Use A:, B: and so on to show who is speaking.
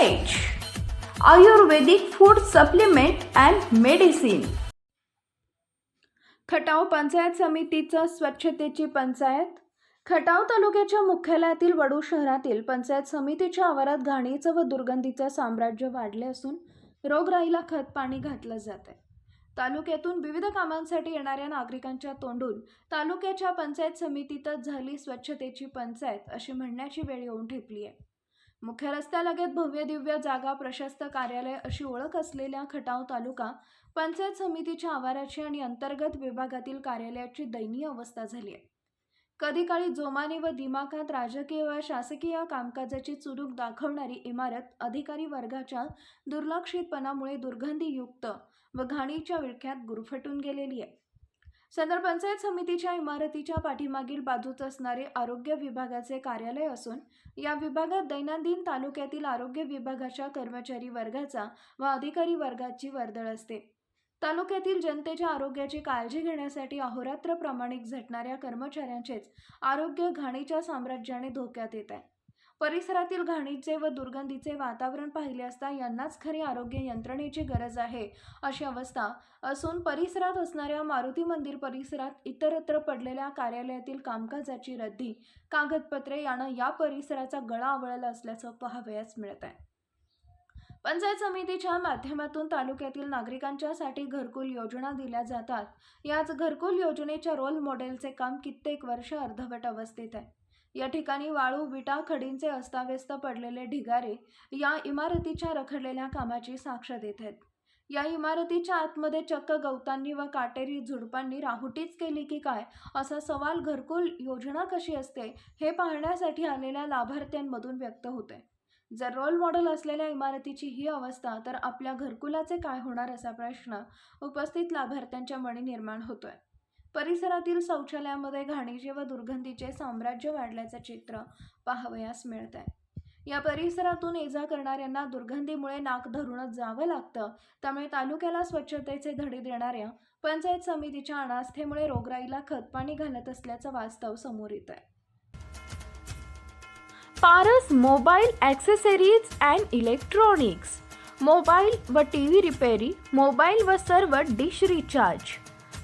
A: Ayurvedic food supplement and medicine Khatav panchayat समितीचं स्वच्छतेची पंचायत. खटाव तालुक्याच्या मुख्यालयातील वडू शहरातील पंचायत समितीच्या आवारात घाणीचं व दुर्गंधीचं साम्राज्य वाढले असून रोगराईला खत पाणी घातलं जात आहे तालुक्यातून विविध कामांसाठी येणाऱ्या नागरिकांच्या तोंडून तालुक्याच्या पंचायत समितीतच झाली स्वच्छतेची पंचायत अशी म्हणण्याची वेळ येऊन ठेपली आहे मुख्य रस्त्यालगत भव्य दिव्य जागा प्रशस्त कार्यालय अशी ओळख असलेल्या खटाव तालुका पंचायत समितीच्या आवाराची आणि अंतर्गत विभागातील कार्यालयाची दयनीय अवस्था झाली आहे. कधी काळी जोमाने व दिमाखात राजकीय व शासकीय कामकाजाची चुरूक दाखवणारी इमारत अधिकारी वर्गाच्या दुर्लक्षितपणामुळे दुर्गंधीयुक्त व घाणीच्या विळख्यात गुरफटून गेलेली आहे. सदर पंचायत समितीच्या इमारतीच्या पाठीमागील बाजूच असणारे आरोग्य विभागाचे कार्यालय असून या विभागात दैनंदिन तालुक्यातील आरोग्य विभागाच्या कर्मचारी वर्गाचा व अधिकारी वर्गाची वर्दळ असते. तालुक्यातील जनतेच्या आरोग्याची काळजी घेण्यासाठी अहोरात्र प्रामाणिक झटणाऱ्या कर्मचाऱ्यांचेच आरोग्य घाणीच्या साम्राज्याने धोक्यात येत आहे. परिसरातील घाणीचे व दुर्गंधीचे वातावरण पाहिले असता यांनाच खरी आरोग्य यंत्रणेची गरज आहे अशी अवस्था असून परिसरात असणाऱ्या मारुती मंदिर परिसरात इतरत्र पडलेल्या कार्यालयातील कामकाजाची रद्दी कागदपत्रे यानं या परिसराचा गळा आवळला असल्याचं पाहावयास मिळत आहे पंचायत समितीच्या माध्यमातून तालुक्यातील नागरिकांच्यासाठी घरकुल योजना दिल्या जातात. याच घरकुल योजनेच्या रोल मॉडेलचे काम कित्येक वर्ष अर्धवट अवस्थेत आहे. या ठिकाणी वाळू विटा खडींचे अस्ताव्यस्त पडलेले ढिगारे या इमारतीच्या रखडलेल्या कामाची साक्ष देत आहेत. या इमारतीच्या आतमध्ये चक्क गवतांनी व काटेरी झुडपांनी राहुटीच केली की काय असा सवाल घरकुल योजना कशी असते हे पाहण्यासाठी आलेल्या लाभार्थ्यांमधून व्यक्त होते. जर रोल मॉडेल असलेल्या इमारतीची ही अवस्था तर आपल्या घरकुलाचे काय होणार असा प्रश्न उपस्थित लाभार्थ्यांच्या मनी निर्माण होतोय. परिसरातील शौचालयामध्ये घाणीचे व दुर्गंधीचे साम्राज्य वाढल्याचे चित्र पाहावयास मिळत आहे या परिसरातून ये जा करणाऱ्यांना दुर्गंधीमुळे नाक धरूनच जावं लागतं. त्यामुळे तालुक्याला स्वच्छतेचे धडे देणाऱ्या पंचायत समितीच्या अनास्थेमुळे रोगराईला खतपाणी घालत असल्याचं वास्तव समोर येत आहे Paras mobile accessories and electronics. Mobile व टी व्ही रिपेरी मोबाईल व सर्व डिश रिचार्ज.